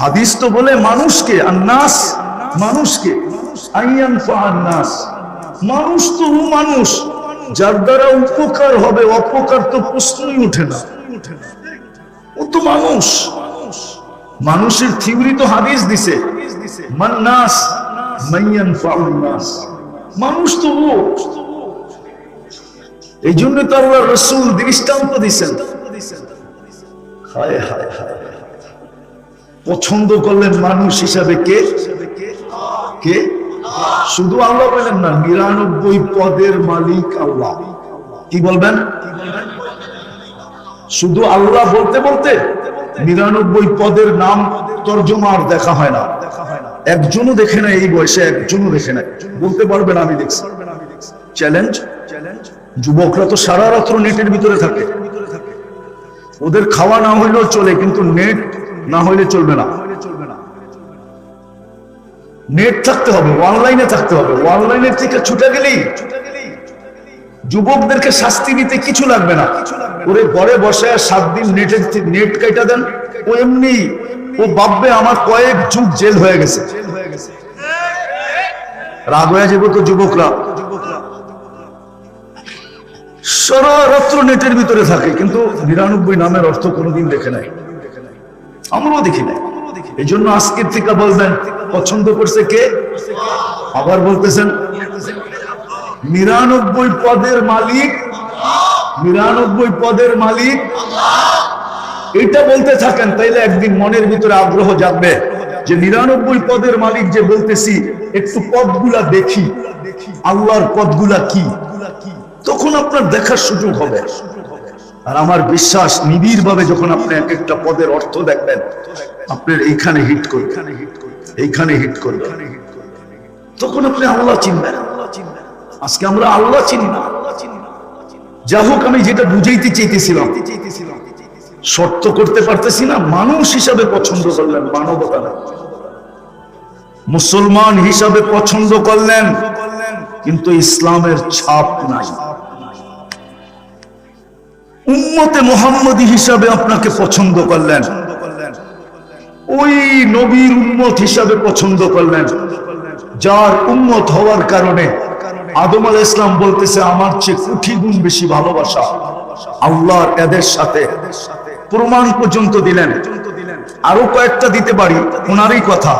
হাদিস তো বলে মানুষকে আর মানুষকে। মানুষ তো মানুষ, যার দ্বারা উপকার হবে, অপকার তো প্রশ্নই উঠে না। ও তো মানুষ। মানুষের থিওরি তো হাদিস দিছে। নাস মানুষ তো ও এই জন্য তো আল্লাহ রসুল দৃষ্টান্ত দিছেন। হায় হায় হায়। পছন্দ করলেন মানুষ হিসাবে কে? কে? শুধু আল্লাহ বলেন না, নিরানব্বই পদের মালিক আল্লাহ। কি বলবেন? শুধু আল্লাহ বলতে বলতে নিরানব্বই পদের নাম তর্জমা আর দেখা হয় না। একজনও দেখে না এই বয়সে, একজনও দেখে না বলতে পারবেন আমি দেখছি। চ্যালেঞ্জ যুবকরা তো সারা রাত্র নেটের ভিতরে থাকে। ওদের খাওয়া না হইলেও চলে, কিন্তু নেট না হইলে চলবে না। নেট থাকতে হবে অনলাইনে থাকতে হবে। অনলাইনের থেকে ছুটে গেলেই যুবকদেরকে শাস্তি দিতে কিছু লাগবে না। ওরে ঘরে বসে সাত দিন নেটের নেট কেটে দেন। ও এমনি, ও ভাববে আমার কয়েক যুগ জেল হয়ে গেছে। রাগ হয়ে যাব তো যুবকরা। সারা রাত্র নেটের ভিতরে থাকে, কিন্তু নিরানব্বই নামের অর্থ কোনোদিন দেখে নাই। আমরাও দেখি নাই। এই জন্য আজকের থেকে বলবেন পছন্দ করছে কে? আবার বলতেছেন, নিরানব্বই পদের মালিক, নিরানব্বই পদের মালিক। এটা বলতে থাকেন, তাইলে একদিন মনের ভিতরে আগ্রহ জাগবে যে নিরানব্বই পদের মালিক যে বলতেছি, একটু পদগুলা দেখি, আল্লাহর পদগুলা কি? তখন আপনার দেখার সুযোগ হবে। আর আমার বিশ্বাস নিবিড় ভাবে যখন আপনি এক একটা পদের অর্থ দেখবেন আপনার এইখানে হিট করবে এইখানে হিট করবে তখন আপনি আল্লাহ চিনবেন। আজকে আমরা আল্লাহ চিনি না। যা হোক আমি যেটা বুঝাইতে চাইতেছিলাম, শর্ত করতে পারতেছি না, মানুষ হিসাবে পছন্দ করলেন মানবতা না মুসলমান হিসাবে পছন্দ করলেন, কিন্তু ইসলামের ছাপ নাই। উম্মতে মোহাম্মদী হিসাবে আপনাকে পছন্দ করলেন। ওই নবীর উম্মত হিসাবে পছন্দ করলেন। যার উম্মত হওয়ার কারণে আদম আল ইসলাম বলতেছে, আমার চেয়ে কোটি গুণ বেশি ভালোবাসা আল্লাহর এদের সাথে। প্রমাণ পর্যন্ত দিলেন। আরও কয়েকটা দিতে পারি, ওনারই কথা।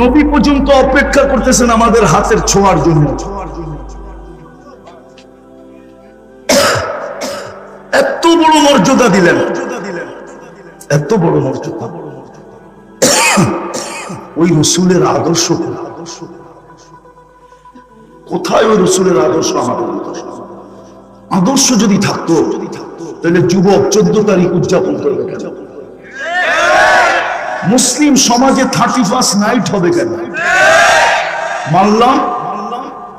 নবী পর্যন্ত অপেক্ষা করতেছেন আমাদের হাতের ছোঁয়ার জন্য। এত বড় মর্যাদা। ওই রসুলের আদর্শ কোথায় ওই রসুলের আদর্শ আমাদের আদর্শ যদি থাকতো, তাহলে যুবক চোদ্দ তারিখ উদযাপন করবে মুসলিম সমাজে থার্টি ফার্স্ট নাইট হবে কেন? মানলাম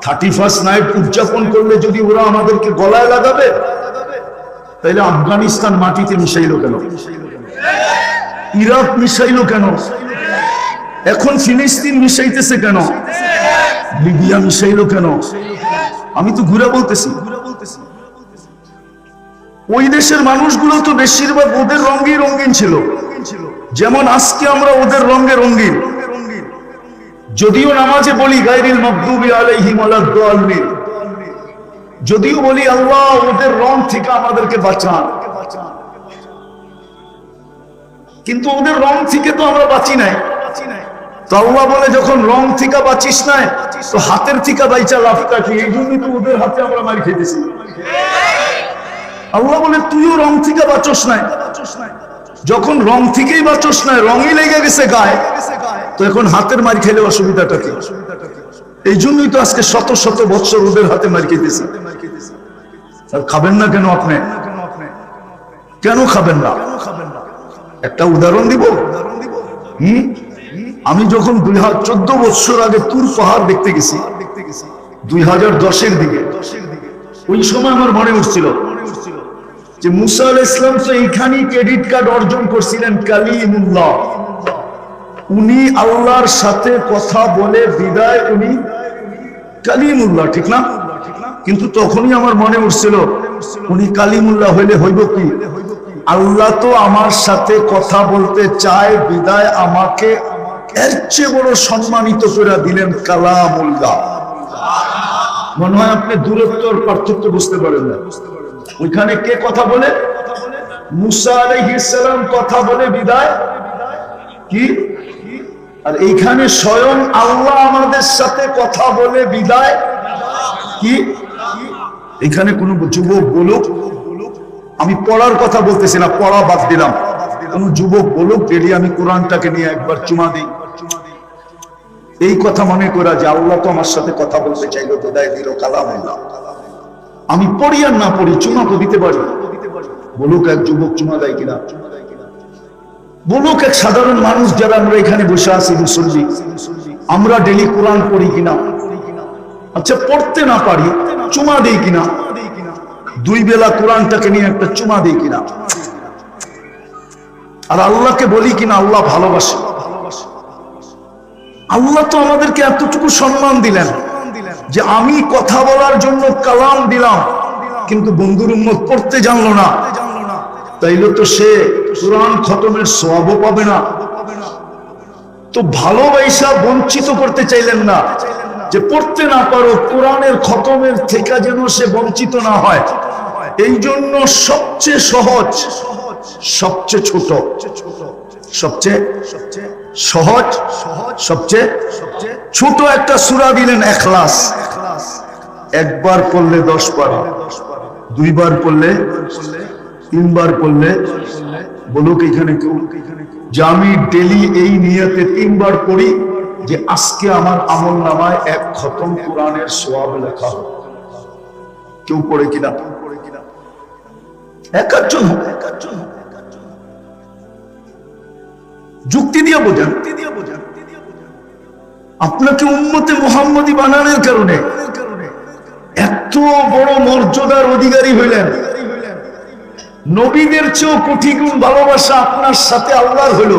থার্টি ফার্স্ট নাইট উদযাপন করলে যদি ওরা আমাদেরকে গলায় লাগাবে, তাহলে আফগানিস্তান মাটিতে মিশাইলো কেন? ইরাক মিশাইলো কেন? এখন ফিলিস্তিন মিশাইতেছে কেন? লিবিয়া মিশাইলো কেন? আমি তো ঘুরে বলতেছি। ওই দেশের মানুষগুলো তো বেশিরভাগ ওদের রঙেই রঙিন ছিল। যেমন আজকে আমরা ওদের রঙে রঙিন। যদিও নামাজে বলি গাইরিল মকদুবি আলাইহিম ওয়ালাদ-দাল্লিন যদিও বলি, আল্লাহ ওদের রং থেকে আমাদেরকে বাঁচান। কিন্তু ওদের রং থেকে তো আমরা বাঁচি নাই। বলে, যখন রং থেকে বাঁচিস তো হাতের বাইচা কাটি এই জন্যই তো ওদের হাতে আমরা মারি আল্লাহ বলে, তুইও রং বাঁচস নাই। যখন রং বাঁচস নাই, রঙই লেগে গেছে গায়ে, তো এখন হাতের মারি খেলে অসুবিধাটা কি? এই জন্যই তো আজকে শত শত বৎসর ওদের হাতে মারি খেতেছি। খাবেন না কেন আপনি? কেন খাবেন না? একটা উদাহরণ দিব? আমি যখন দুই হাজার চোদ্দ বছর আগে তুর পাহাড় দেখতে গেছি, দুই হাজার দশের দিকে, ওই সময় আমার মনে উঠছিল যে মুসা আল ইসলাম তো এইখানেই ক্রেডিট কার্ড অর্জন করছিলেন কালিমুল্লাহ। উনি আল্লাহর সাথে কথা বলে বিদায় উনি কালিমুল্লাহ, ঠিক না? কিন্তু তখনই আমার মনে উঠছিল, উনি কালিমুল্লাহ হইলে হইব কি? আল্লাহ তো আমার সাথে কথা বলতে চায়, বিদায় আমাকে এর চেয়ে বড় সম্মানিত করে দিলেন কালামুল্লাহ। মনে হয় আপনি দূরত্বর পার্থক্য বুঝতে পারেন না। ওইখানে কে কথা বলে? মুসা কথা বলে বিদায়। কি? আর এইখানে স্বয়ং আল্লাহ আমাদের সাথে কথা বলে বিদায়। কি? এখানে কোন যুবক বলুক আমি পড়ার কথা বলতেছি না, পড়া বাদ দিলাম। কোন যুবক বলুক, ডেলি আমি কোরআনটাকে নিয়ে একবার চুমা দিই। এই কথা মনে করা যে আল্লাহ তো আমার সাথে কথা বলতে চাইলো, বিদায় দিল কালাম আমি পড়ি আর না পড়ি, চুমা তো দিতে পারি। বলুক এক যুবক চুমা দেয় কিনা? বলুক এক সাধারণ মানুষ যারা আমরা এখানে বসে আছি, মুসল্লি, আমরা ডেলি কোরআন পড়ি কিনা? আচ্ছা পড়তে না পারি, চুমা দেই কিনা? দুই বেলা কোরআনটাকে নিয়ে একটা চুমা দেই কিনা? আর আল্লাহকে বলি কিনা আল্লাহ ভালোবাসে। আল্লাহ তো আমাদেরকে এতটুকু সম্মান দিলেন যে আমি কথা বলার জন্য কালাম দিলাম, কিন্তু বন্ধুর উম্মত পড়তে জানলো না। তাইলে তো সে কোরআন খতমের সবও পাবে না। তো ভালোবাসা বঞ্চিত করতে চাইলেন না। যে পড়তে না পারো, কোরআনের খতমের থেকে যেন সে বঞ্চিত না হয়। এই জন্য সবচেয়ে সহজ, সবচেয়ে ছোট, সবচেয়ে সহজ, সবচেয়ে ছোট একটা সুরা দিলেন এখলাস। একবার পড়লে দশ পারা, দুইবার পড়লে, তিনবার পড়লে, বলুক এখানে কেউ, যে আমি ডেলি এই নিয়তে তিনবার পড়ি যে আজকে আমার আমল নামায় এক খতম কোরআনের সোয়াব লেখা হবে কেউ পড়ে কিনা? একাজন একাজন যুক্তি দিয়ে বোঝান। আপনাকে উন্মতে মোহাম্মদী বানানোর কারণে এত বড় মর্যাদার অধিকারী হইলেন। নবীদের চেয়েও কোটি গুণ ভালোবাসা আপনার সাথে আল্লাহর হইল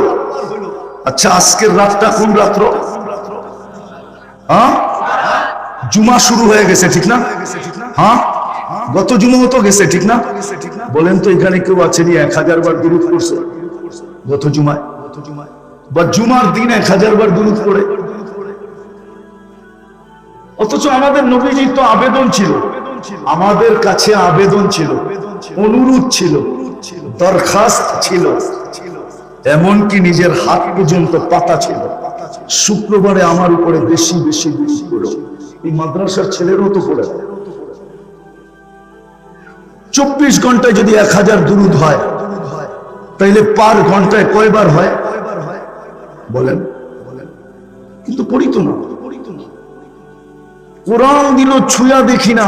আচ্ছা আজকের রাতটা কোন রাত্র? হ্যাঁ? জুমা শুরু হয়ে গেছে, ঠিক না? হ্যাঁ? গত জুমা তো গেছে, ঠিক না? বলেন তো, এখানে কেউ আছে নি এক হাজার বার দুরুদ করছে গত জুমায়। বা জুমার দিন এক হাজার বার দুরুদ করে অথচ আমাদের নবীজি তো আবেদন ছিল। আমাদের কাছে আবেদন ছিল। অনুরোধ ছিল। দরখাস্ত ছিল। এমনকি নিজের হাত পর্যন্ত পাতা ছিল। শুক্রবারে আমার উপরে বেশি বেশি বেশি করো। এই মাদ্রাসার ছেলেরও তো করে চব্বিশ ঘন্টায় যদি এক হাজার দুরুদ হয়, তাইলে পার ঘন্টায় কয়বার হয়? বলেন। কিন্তু পড়িত না। কোরআন দিল ছুঁয়া দেখি না,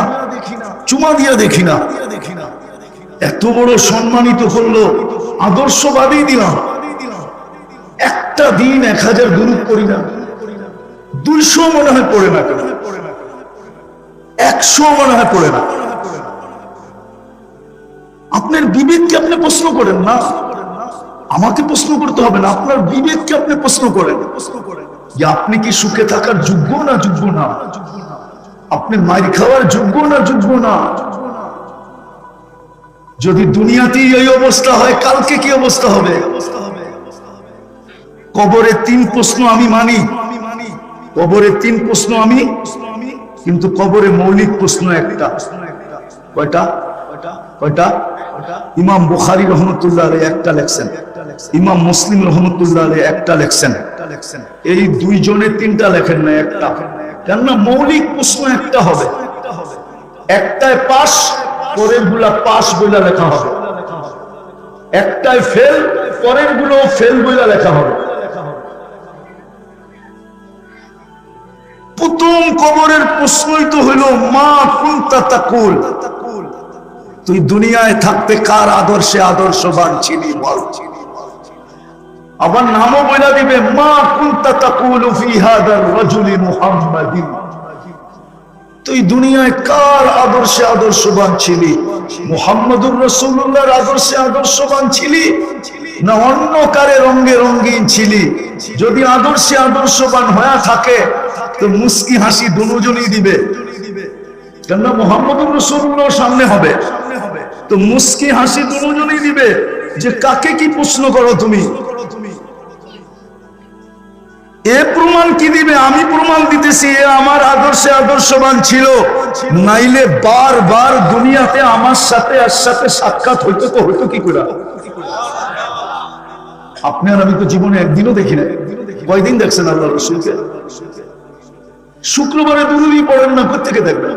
চুমা দিয়া দেখি না। এত বড় সম্মানিত করল, আদর্শবাদী দিলাম। একটা দিন এক হাজার গুরু করি না। দুইশো মনে হয় পড়ে না কেন? একশো মনে হয় পড়ে না। আপনার বিবেককে আপনি প্রশ্ন করেন না। আমাকে প্রশ্ন করতে হবে না, আপনার বিবেককে আপনি প্রশ্ন করেন। যে আপনি কি সুখে থাকার যোগ্য না যোগ্য না? আপনি মারি খাওয়ার যোগ্য না যোগ্য না? যদি দুনিয়াতেই এই অবস্থা হয়, কালকে কি অবস্থা হবে? কবরে তিন প্রশ্ন আমি মানি। কবরে তিন প্রশ্ন আমি, কিন্তু কবরে মৌলিক প্রশ্ন একটা। কয়টা? কয়টা? ইমাম বুখারি রহমতুল্লাহ আলাই একটা লেখছেন। ইমাম মুসলিম রহমতুল্লাহ আলাই একটা লেখছেন। এই দুইজনে তিনটা লেখেন না, একটা। কেননা মৌলিক প্রশ্ন একটা হবে। একটায় পাস পরেরগুলা পাস বইলা লেখা হবে। একটায় ফেল পরেরগুলো ফেল বইলা লেখা হবে। প্রথম কবরের প্রশ্নই তো হইল মা কুন্তা তাকুল? তুই দুনিয়ায় থাকতে কার আদর্শে আদর্শবান ছিলি বল? আবার নামও বলে দিবে, মা কুন্তা তাকুলু ফি হাদার রাজুলি মুহাম্মাদিন তুই দুনিয়ায় কার আদর্শে আদর্শবান ছিলি? মুহাম্মদুর রাসূলুল্লাহর আদর্শে আদর্শবান ছিলি? না অন্য কারে রঙ্গে রঙ্গিন ছিলি? যদি আদর্শে আদর্শবান হয়ে থাকে তো মুস্কি হাসি দুজনই দিবে। কেননা মোহাম্মদুর রসুল্লাহ সামনে হবে। তো মুস্কি হাসি দুজনই দিবে যে কাকে কি প্রশ্ন করো তুমি? এ প্রমাণ কি দিবে? আমি প্রমাণ দিতেছি আমার আদর্শে আদর্শবান ছিল। নাইলে বারবার দুনিয়াতে আমার সাথে আর সাথে সাক্ষাৎ হইতো তো হইতো কি করে? আপনার আমি তো জীবনে একদিনও দেখি না কয়দিন দেখছেন আল্লাহ রসুলকে? শুক্রবারে দুরুবি পড়েন না প্রত্যেকে দেখবেন?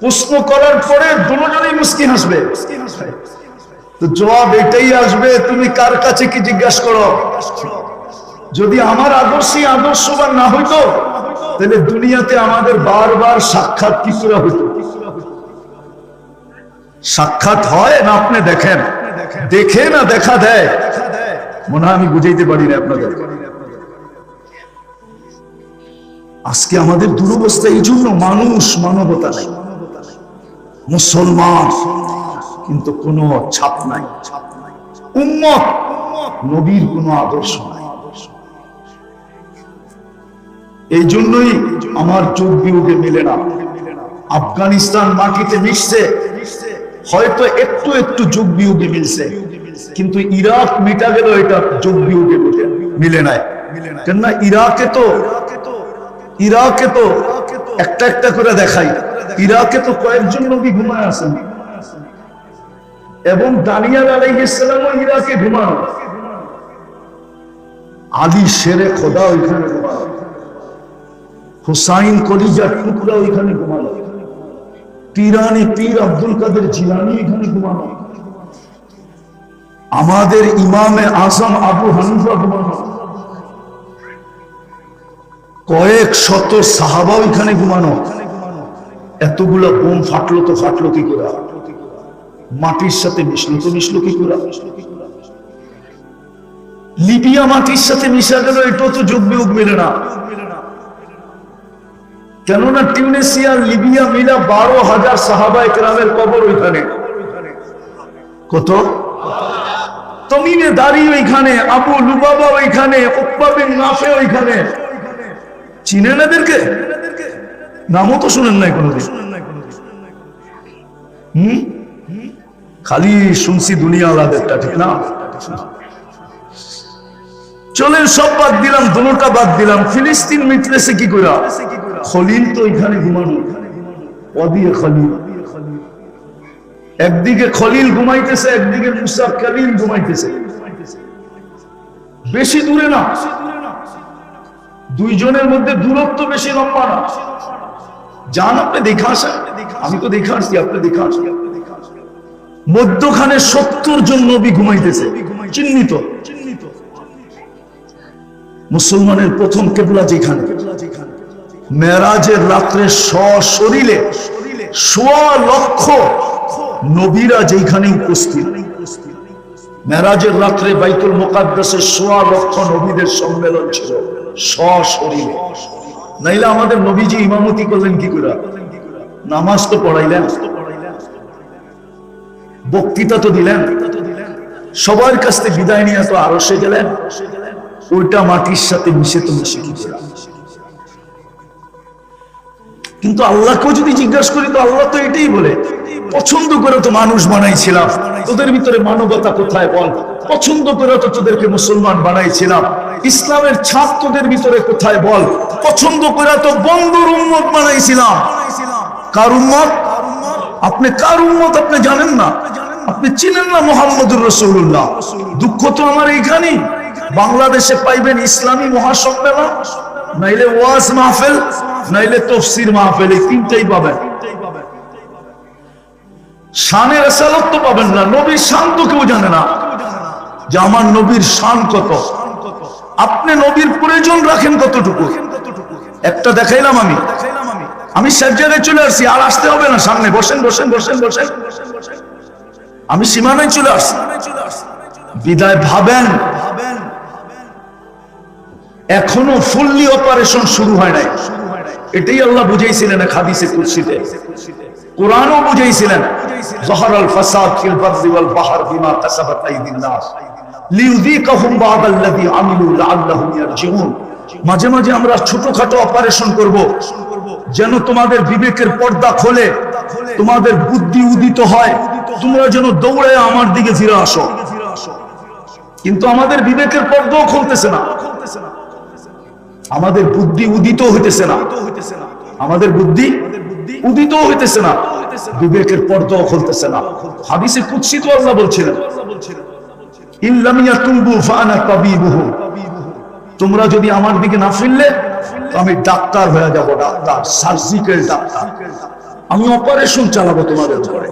প্রশ্ন করার পরে দুজনেই মুস্কি হাসবে। তো জবাব এটাই আসবে, তুমি কার কাছে কি জিজ্ঞাসা করো? যদি আমার আদর্শই আদর্শবান না হইতো, তাহলে দুনিয়াতে আমাদের বারবার সাক্ষাৎ কি করে হইতো? সাক্ষাৎ হয় না আপনি দেখেন? দেখে না দেখা দেয়? মনে হয় আমি বুঝাইতে পারি না আপনাদের। আজকে আমাদের দুরবস্থা এই জন্য মানুষ মানবতা নাই। মুসলমান, কিন্তু কোনো ছাপ নাই। উম্মত, নবীর কোনো আদর্শ নাই। এই জন্যই আমার যোগ বিয়োগে মেলে না। আফগানিস্তান মাটিতে মিশছে। হয়তো একটু একটু যোগ বিয়োগে মিলছে। কিন্তু ইরাক মিটা গেল এটা যোগ বিয়োগে মিলে নাই। কেননা ইরাকে তো ইরাকে তো একটা একটা করে দেখাই। ইরাকে তো কয়েকজন নবী ঘুমায় আছেন। এবং দানিয়াল আলাইহিসসালামও ইরাকে ঘুমানো আলী শেরে খোদা ওইখানে ঘুমানো হুসাইন কলিজার টুকরা ওইখানে ঘুমানো পীরানে পীর আব্দুল কাদের জিলানি এখানে ঘুমানো আমাদের ইমামে আজম আবু হানিফা ঘুমানো কয়েক শত সাহাবা ওইখানে ঘুমানো। এতগুলো বোম ফাটলো তো ফাটলো কি করে? মাটির সাথে মিশলো তো মিশলো কি করে? লিবিয়া মাটির সাথে মিশা গেল, এটাও তো যোগ বিয়োগ মেলে না। কেননা টিউনেসিয়া লিবিয়া মিলা বারো হাজার সাহাবা একরামের কবর ওইখানে। কত? তমিনে দাঁড়িয়ে ওইখানে, আবু লুবাবা ওইখানে উপ্পাবিন নাফে ওইখানে। চিনেন এদেরকে? নামও তো শুনেন নাই কোনোদিন। খালি শুনছি দুনিয়া আলাদেরটা ঠিক না? চলেন, সব বাদ দিলাম দুটা বাদ দিলাম। ফিলিস্তিন মিটলেছে কি করে খলিল তো এখানে ঘুমানো। অদিয়ে খলিল। একদিকে খলিল ঘুমাইতেছে, একদিকে মুসা কালিল ঘুমাইতেছে। বেশি দূরে না। দুইজনের মধ্যে দূরত্ব বেশি লম্বা না। যান, আপনি দেখা আসেন। আমি তো দেখা আসছি, আপনি দেখা আসছি মধ্যখানে সত্তর জন নবী ঘুমাইতেছে, চিহ্নিত। মুসলমানের প্রথম কেবলা যেখানে? মেরাজের রাত্রে সশরীরে সোয়া লক্ষ নবীরা যেখানে উপস্থিত। মেরাজের রাত্রে বাইতুল মোকাদ্দাসের সোয়া লক্ষ নবীদের সম্মেলন ছিল। সশরীরে নাইলে আমাদের নবীজি ইমামতি করলেন কি করে? নামাজ তো পড়াইলেন। বক্তৃতা তো দিলেন। সবার কাছ থেকে বিদায় নিয়ে তো আরও সে গেলেন। ওইটা মাটির সাথে মিশে তো মিশে কি কিন্তু আল্লাহকেও যদি জিজ্ঞাসা করি, তো আল্লাহ তো এটাই বলে। পছন্দ করে তো মানুষ বানাইছিলাম। তোদের ভিতরে মানবতা কোথায় বল? পছন্দ করে তো তোদেরকে মুসলমান বানাইছিলাম। ইসলামের ছাপ তোদের ভিতরে কোথায় বল? পছন্দ করে তো বন্ধুর উন্মত বানাইছিলাম। কার উন্মত আপনি কার উন্মত আপনি জানেন না। আপনি চিনেন না মোহাম্মদুর রসুল্লাহ দুঃখ তো আমার এইখানেই। বাংলাদেশে পাইবেন ইসলামী মহাসম্মেলন, নাইলে ওয়াজ মাহফেল, নাইলে তফসির মাহফেল, এই তিনটাই পাবেন। শানের এসালত তো পাবেন না, নবীর শান তো কেউ জানে না। যে আমার নবীর শান কত? আপনি নবীর প্রয়োজন রাখেন কতটুকু? একটা দেখাইলাম আমি। আমি সব জায়গায় চলে আসছি, আর আসতে হবে না সামনে। বসেন বসেন বসেন বসেন। আমি সীমানায় চলে আসছি। বিদায় ভাবেন। এখনও ফুললি অপারেশন শুরু হয় নাই। এটাই আল্লাহ বুঝাইছিলেন এক হাদিসে কুরসিতে কোরআনও ইয়ারজিউন। মাঝে মাঝে আমরা ছোটখাটো অপারেশন করব, যেন তোমাদের বিবেকের পর্দা খোলে, তোমাদের বুদ্ধি উদিত হয়, তোমরা যেন দৌড়ে আমার দিকে ফিরে আসো। কিন্তু আমাদের বিবেকের পর্দাও খুলতেছে না। আমাদের বুদ্ধি উদিত হইতেছে না। আমাদের বুদ্ধি উদিত হইতেছে না, বিবেকের পর্দাও খুলতেছে না। হাদিসে কুৎসিত আল্লাহ বলছিলেন তোমরা যদি আমার দিকে না ফিরলে আমি ডাক্তার হয়ে যাব, ডাক্তার, সার্জিক্যাল ডাক্তার। আমি অপারেশন চালাবো তোমাদের উপরে।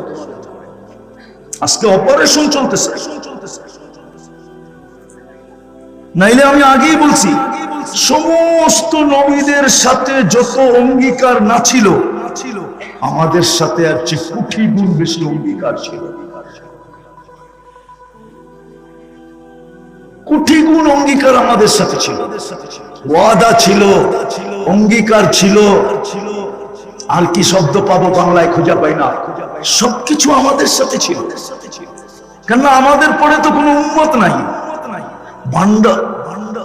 আজকে অপারেশন চলতেছে। নাইলে আমি আগেই বলছি সমস্ত নবীদের সাথে যত অঙ্গীকার না ছিল, আমাদের সাথে আর চেয়ে কোটি গুণ বেশি অঙ্গীকার ছিল। কোটি গুণ অঙ্গীকার আমাদের সাথে ছিল। ওয়াদা ছিল, অঙ্গীকার ছিল। আর কি শব্দ পাবো বাংলায় খুঁজে পাই না। সবকিছু আমাদের সাথে ছিল। কেননা আমাদের পরে তো কোনো উন্মত নাই। ভান্ডার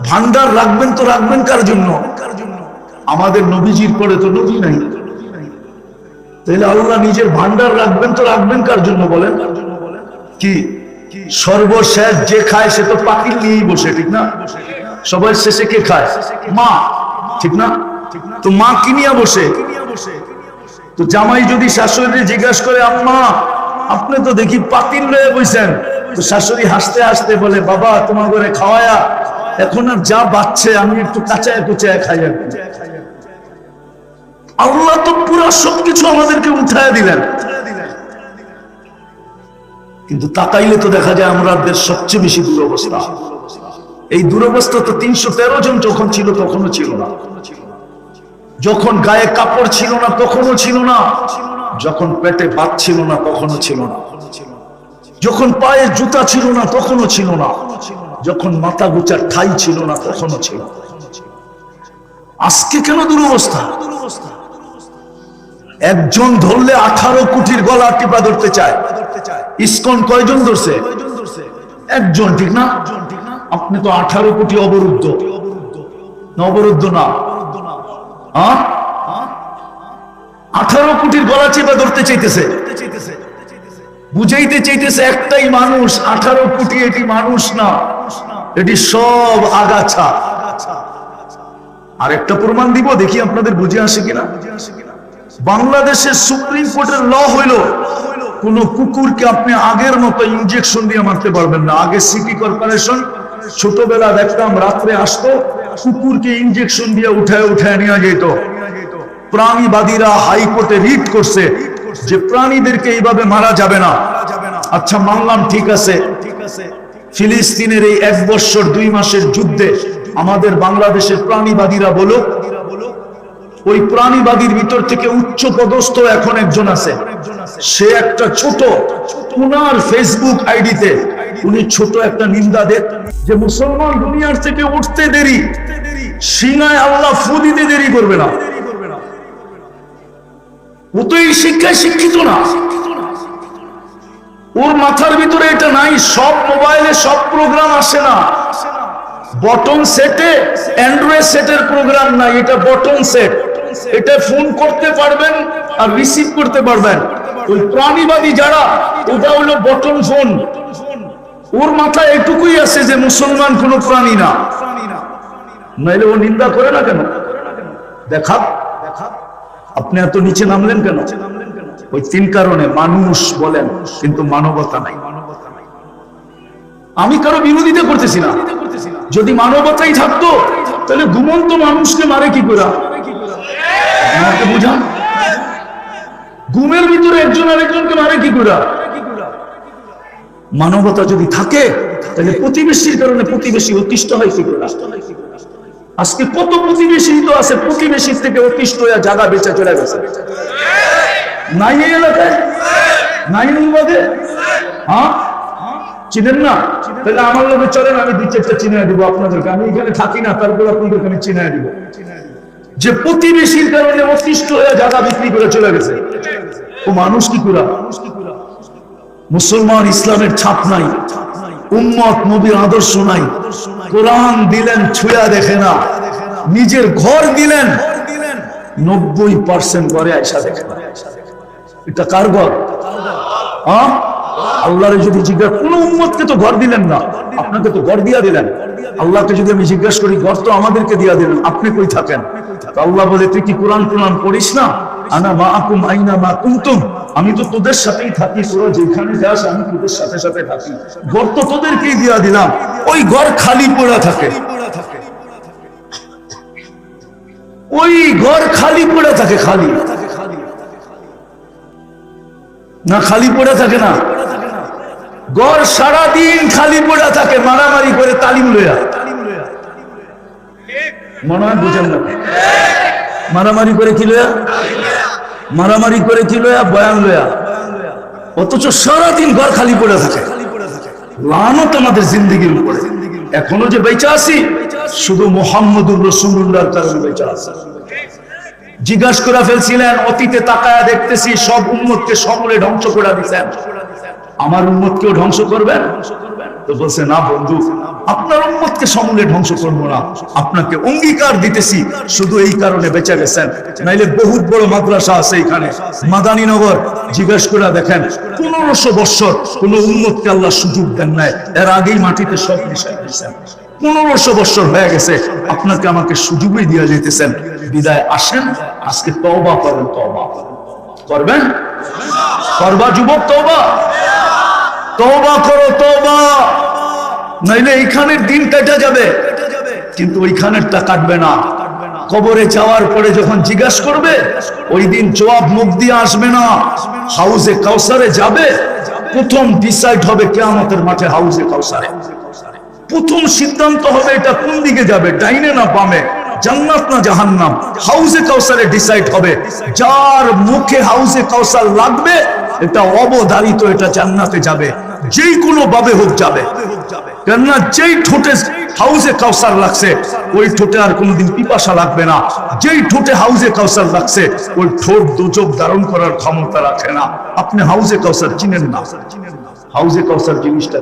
ভান্ডার রাখবেন তো রাখবেন কার জন্য? আমাদের নবীজির পরে তো নবী নাই। তাহলে আল্লাহ নিজের ভান্ডার রাখবেন তো রাখবেন কার জন্য বলেন? কি? সর্বশেষ যে খায় সে তো পাখির নিয়েই বসে, ঠিক না? সবাই শেষে কে খায়? মা, ঠিক না? তো মা কিনিয়া বসে? তো জামাই যদি শাশুড়ি জিজ্ঞাসা করে, আম্মা, আপনি তো দেখি পাতিল রয়ে বইছেন। শাশুড়ি হাসতে হাসতে বলে, বাবা, তোমার ঘরে খাওয়ায়া এখন আর যা বাচ্চে আমি একটু কাঁচায় কুচায় খাই আর আল্লাহ তো পুরো সবকিছু আমাদেরকে উঠায় দিলেন। কিন্তু তাকাইলে তো দেখা যায় আমাদের সবচেয়ে বেশি দুরবস্থা। এই দুরবস্থা তো তিনশো তেরো জন যখন ছিল, তখনও ছিল না। যখন গায়ে কাপড় ছিল না, তখনও ছিল না। যখন পেটে ভাত ছিল না, তখনও ছিল না। যখন পায়ে জুতা ছিল না, তখনও ছিল না। যখন মাথা গুচার ঠাই ছিল না, তখনও ছিল। আজকে কেন দুরবস্থা? একজন ধরলে আঠারো কোটির গলা টিপা ধরতে চায়। ইসকন কয়জন ধরছে? একজন, ঠিক না? আপনি তো আঠারো কোটি অবরুদ্ধ। অবরুদ্ধ না? আঠারো কোটির গলা চেপে ধরতে চাইতেছে। বুঝাইতে চাইতেছে একটাই মানুষ, আঠারো কোটি এটি মানুষ না, এটি সব আগাছা। আর একটা প্রমাণ দিব, দেখি আপনাদের বুঝে আসে কিনা। বাংলাদেশের সুপ্রিম কোর্টের ল হইল, কোন কুকুরকে আপনি আগের মতো ইনজেকশন দিয়ে মারতে পারবেন না। আগে সিটি কর্পোরেশন, ছোটবেলা দেখতাম, রাত্রে আসতো, কুকুরকে ইনজেকশন দিয়ে উঠায় উঠায় নিয়ে যেত। প্রাণীবাদীরা হাইকোর্টে রিট করছে যে প্রাণীদেরকে এইভাবে মারা যাবে না। আচ্ছা মানলাম ঠিক আছে। ফিলিস্তিনের এই এক বছর দুই মাসের যুদ্ধে আমাদের বাংলাদেশের প্রাণীবাদীরা বলো ওই প্রাণীবাদীর ভিতর থেকে উচ্চ পদস্থ এখন একজন আছে। সে একটা ছোট, উনার ফেসবুক আইডিতে, উনি ছোট একটা নিন্দা দেন যে মুসলমান দুনিয়ার থেকে উঠতে দেরি। সিনায় আল্লাহ ফু দিতে দেরি করবে না। ও তো এই শিক্ষায় শিক্ষিত না। ওর মাথার ভিতরে এটা নাই, সব মোবাইলে সব প্রোগ্রাম আসে না। বটন সেটে অ্যান্ড্রয়েড সেটের প্রোগ্রাম নাই, এটা বটন সেট এটা ফোন করতে পারবেন আর রিসিভ করতে পারবেন। ওই প্রাণীবাদী যারা, ওটা হলো বটন ফোন ওর মাথায় এটুকুই আছে যে মুসলমান কোন প্রাণী না। নাইলে ও নিন্দা করে না কেন? দেখা আপনি এত নিচে নামলেন কেন? ওই তিন কারণে মানুষ বলেন, কিন্তু মানবতা নাই। আমি কারও বিরোধিতা করতেছি না। যদি মানবতাই থাকতো, তাহলে ঘুমন্ত মানুষকে মারে কি করে? বুঝান? ঘুমের ভিতরে একজন আরেকজনকে মারে কি করে? মানবতা যদি থাকে, তাহলে প্রতিবেশীর কারণে প্রতিবেশী অতিষ্ঠ হয় কি করে? আজকে কত প্রতিবেশী তো আছে, প্রতিবেশীর থেকে অতিষ্ঠ হয়ে জায়গা বেচা চলে গেছে। নাই এই এলাকায়? নাই অনুবাদে হ্যাঁ? চিনেন না? তাহলে আমার লোকে চলেন, আমি দুই চারটা চিনে দিব আপনাদেরকে। আমি এখানে থাকি না, তারপর আপনাদেরকে আমি চিনে দিব। যে প্রতিবেশীর কারণে অতিষ্ঠ হয়ে জায়গা বিক্রি করে চলে গেছে। ও মানুষ কি কুরা? মুসলমান ইসলামের ছাপ নাই। উম্মত নবীর আদর্শ নাই। কোরআন দিলেন, ছুঁয়া দেখে না। নিজের ঘর দিলেন। নব্বই পার্সেন্ট ঘরে আয়সা দেখেন এটা কার ঘর? হ্যাঁ আল্লাহরে যদি জিজ্ঞাসা, কোন উম্মতকে তো ঘর দিলেন না। আপনাকে তো ঘর দিয়া দিলেন। আল্লাহকে যদি আমি জিজ্ঞাসা করি, ঘর তো আমাদেরকে দিয়া দিলেন। আপনি কই থাকেন? আল্লাহ বলে, তুই কি কোরআন কোরআন পড়িস না? আনা মা আকুম আইনা মা কুমতুম আমি তো তোদের সাথেই থাকি তোরা যেখানে যাস আমি তোদের সাথে সাথে থাকি। ঘর তো তোদেরকেই দিয়া দিলাম। ওই ঘর খালি পড়া থাকে। ওই ঘর খালি পড়ে থাকে, খালি। না খালি পড়ে থাকে না। ঘর সারাদিন খালি পড়ে থাকে, মারামারি করে তালিম লইয়া। মনে হয় বুঝেন না। মারামারি করে কি লইয়া মারামারি করে কি লইয়া বয়ান লইয়া অথচ সারাদিন ঘর খালি পড়ে থাকে। লানত আমাদের জিন্দিগির উপরে। এখনও যে বেঁচে আছি, শুধু মোহাম্মদুর রসুল্লাহর কারণে বেঁচে আছে। জিজ্ঞাসা করে ফেলছিলেন, অতীতে তাকায়া দেখতেছি, সব উন্মতকে সকলে ধ্বংস করে দিচ্ছেন আমার উন্মতকেও ধ্বংস করবেন? তো বলছে, না বন্ধু, আপনার উন্মতকে সমূলে ধ্বংস করব না। আপনাকে অঙ্গীকার দিতেছি, শুধু এই কারণে বেঁচে গেছেন। নাইলে বহুত বড় মাদ্রাসা আছে এখানে। মাদানীনগর জিজ্ঞেস করে দেখেন, পনেরোশো বৎসর কোন উন্মতকে আল্লাহ সুযোগ দেন নাই। এর আগেই মাটিতে সব মিশাই দিয়েছেন। পনেরোশো বৎসর হয়ে গেছে, আপনাকে আমাকে সুযোগই দিয়ে যেতেছেন বিদায় আসেন, আজকে তওবা করেন, তওবা। করবেন? করবা, যুবক, তওবা। তওবা করো, তওবা। নাইলে এইখানের দিন কেটে যাবে। কিন্তু ওইখানেরটা কাটবে না। কবরে যাওয়ার পরে যখন জিজ্ঞাসা করবে, ওই দিন জবাব মুখ দিয়ে আসবে না। হাউসে কাউসারে যাবে। প্রথম ডিসাইড হবে কেয়ামতের মাঠে হাউসে কাউসারে। প্রথম সিদ্ধান্ত হবে এটা কোন দিকে যাবে, ডাইনে না বামে, জান্নাত না জাহান্নাম। হাউসে কাউসারে ডিসাইড হবে। যার মুখে হাউসে কাউসার লাগবে, এটা অবধারিত এটা জান্নাতে যাবে। যেই কোনো ভাবে হোক যাবে। কেননা যেই ঠোঁটে হাউসে কাউসার লাগছে, ওই ঠোঁটে আর কোনোদিন পিপাসা লাগবে না। যেই ঠোঁটে হাউসে কাউসার লাগছে, ওই ঠোঁট দুচোখ ধারণ করার ক্ষমতা রাখে না। আপনি হাউসে কাউসার চিনেন না। হাউসে কাউসার জিনিসটা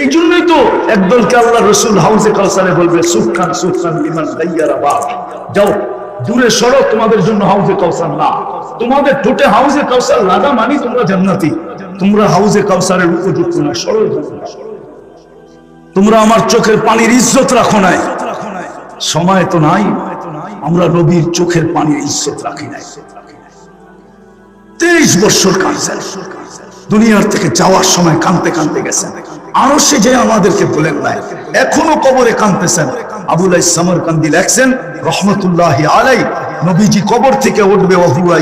এই জন্যই তো একদলকে আল্লাহ রসুল হাউসে কাউসারে বলবে সুখান সুখান বিমান গাইয়ারা বাপ যাও দূরে সরো, তোমাদের জন্য হাউসে কাউসার না। তোমাদের ঠোঁটে হাউসে কাউসার লাগা মানি তোমরা জান্নাতি। তোমরা হাউসে কাউসারের উপযুক্ত না সরল তোমরা আমার চোখের পানির ইজ্জত রাখো নাই। সময় তো নাই। আমরা নবীর চোখের পানির ইজ্জত রাখি নাই। তেইশ বছর কাঁদছেন দুনিয়ার থেকে যাওয়ার সময় কানতে কানতে গেছেন আরও সে যে আমাদেরকে বলেন নাই, এখনও কবরে কানতেছেন আবুল ইসলামর কান্দি লেখছেন রহমতুল্লাহ আলাই নবীজি কবর থেকে উঠবে, ওহুয়া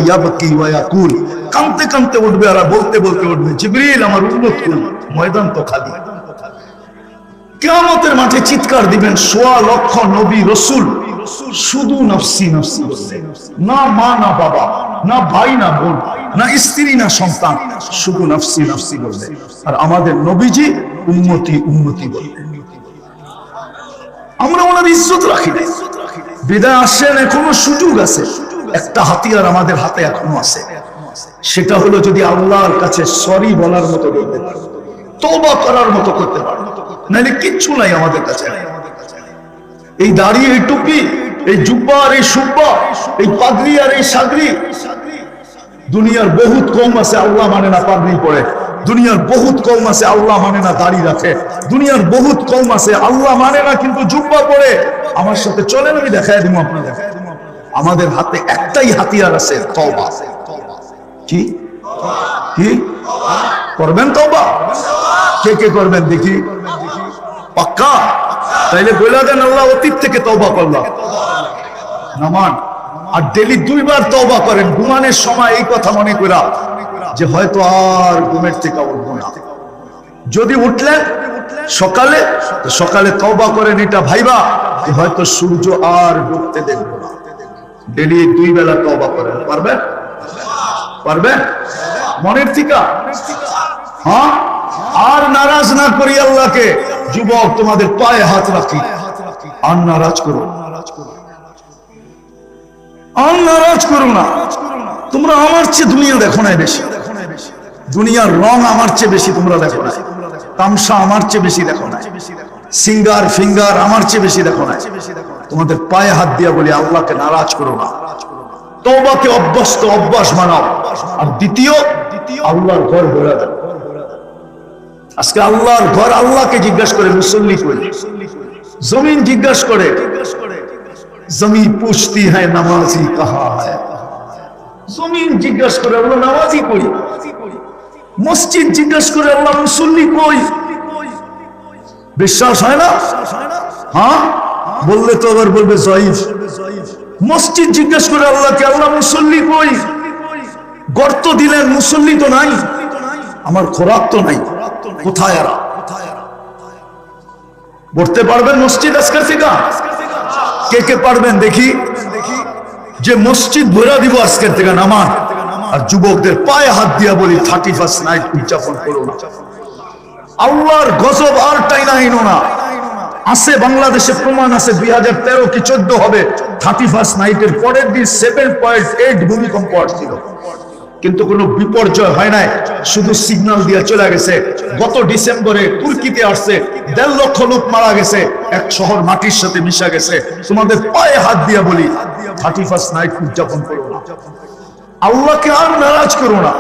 কানতে কানতে উঠবে আর বলতে বলতে উঠবে, জিবরিল, আমার উন্নত ময়দান তো খালি। কেয়ামতের মাঠে চিৎকার দিবেন, সোয়া লক্ষ নবী রসুল। শুধু নফসি নফসি না মা, না বাবা, না ভাই, না বোন, না স্ত্রী, না সন্তান, শুধু নফসি নফসি বলবে আর আমাদের নবীজি বলবে আমরা ওনার ইজ্জত রাখি নাই। বিদায় আসেন এখনও সুযোগ আছে? একটা হাতিয়ার আমাদের হাতে এখনও আছে। সেটা হলো যদি আল্লাহর কাছে সরি বলার মতো বলতে পারো তবা করার মতো করতে পারো, নাহলে কিচ্ছু নাই আমাদের কাছে। এই দাড়ি, এই টুপি, এই জুব্বা আর এই সুব্বা, এই পাগড়ি আর এই সাগরি, দুনিয়ার বহুত কম আছে, আল্লাহ মানে না পাগড়ি পরে। দুনিয়ার বহুত কম আছে, আল্লাহ মানে না দাড়ি রাখে। দুনিয়ার বহুত কম আছে, আল্লাহ মানে না কিন্তু জুব্বা পরে। আমার সাথে চলেন, আমি দেখাই দিব আপনাদের। আমাদের হাতে একটাই হাতিয়ার আছে, তওবা। কি? কি? করবেন তওবা? কে কে করবেন দেখি? পাক্কা? তাইলে বলে দেন, আল্লাহ অতীত থেকে তওবা করলাম। নামান আর ডেলি দুইবার তওবা করেন। ঘুমানোর সময় এই কথা মনে করা যে হয়তো আর ঘুমের থেকে উঠবো না। যদি উঠলেন সকালে সকালে তওবা করেন এটা ভাইবা যে হয়তো সূর্য আর ডুবতে দেখব না। ডেলি দুই বেলা তওবা করেন। পারবেন পারবেন মনের হ্যাঁ? আর নারাজ না করি আল্লাহকে। যুবক, তোমাদের পায়ে হাত রাখি। আর নারাজ করো। নারাজ করো না। তোমরা আমার চেয়ে দুনিয়া দেখো বেশি। দুনিয়ার রং আমার চেয়ে বেশি তোমরা দেখো না তামসা আমার চেয়ে বেশি দেখো না সিঙ্গার, ফিঙ্গার আমার চেয়ে বেশি দেখো না তোমাদের পায়ে হাত দিয়া বলি, আল্লাহকে নারাজ করো না। তওবাকে অভ্যস্ত, অভ্যাস বানাও আর দ্বিতীয়, আল্লাহর ঘর ঘোরা আজকে আল্লাহর ঘর আল্লাহকে জিজ্ঞাসা করে, মুসল্লি করে জমিন জিজ্ঞাসা করে জমি পুষতি হ্যায় নামাজি কাহা হ্যায় জমিন জিজ্ঞাসা করে আল্লাহ, নামাজি কই? মসজিদ জিজ্ঞাসা করে আল্লাহ, মুসল্লি কই? বিশ্বাস হয় না? হ্যাঁ? বললে তো আবার বলবে জয়ীফ। মসজিদ জিজ্ঞেস করে আল্লাহকে আল্লাহ, মুসল্লি কই? গর্ত দিলেন, মুসল্লি তো নাই। আমার খোরাক তো নাই। কোথায় এরা? পড়তে পারবেন মসজিদ আজকের থেকে? কে কে পারবেন দেখি? যে মসজিদ ভরা দিব আজকের থেকে নামান আর যুবকদের পায়ে হাত দিয়া বলি, থার্টি ফার্স্ট নাইট উদযাপন করো না। আল্লাহর গজব আর টাইনা হিনো না। আছে বাংলাদেশে প্রমাণ, আছে দুই হাজার তেরো কি চোদ্দ হবে। থার্টি ফার্স্ট নাইটের পরের দিন সেভেন পয়েন্ট এইট ভূমিকম্প আসছিল। কিন্তু কোনো বিপর্যয় হয় নাই। শুধু সিগন্যাল দিয়ে চলে গেছে। গত ডিসেম্বরে তুর্কিতে আসছে, দেড় লক্ষ লোক মারা গেছে, এক শহর মাটির সাথে মিশা গেছে। তোমাদের পায়ে হাত দিয়ে বলি থার্টি ফার্স্ট নাইট উদযাপন করো না। আল্লাহকে আর নারাজ করো না।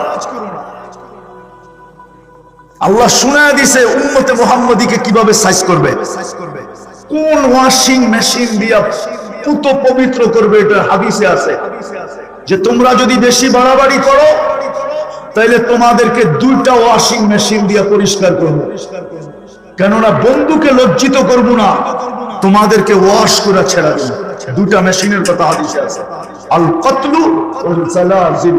আল্লাহ শুনায় দিছে, উম্মতে মোহাম্মদীকে কীভাবে সাইজ করবে? কোন ওয়াশিং মেশিন দিয়া পুত পবিত্র করবে, এটা হাদিসে আছে। যে তোমরা যদি বেশি বাড়াবাড়ি করো, তাইলে তোমাদেরকে দুইটা ওয়াশিং মেশিন দিয়ে পরিষ্কার করব। কেননা বন্ধুকে লজ্জিত করব না, তোমাদেরকে ওয়াশ করে ছেড়া দেবো। দুটা মেশিনের কথা হাদিসে আছে। আল কতলু ওয়াল জালাজিল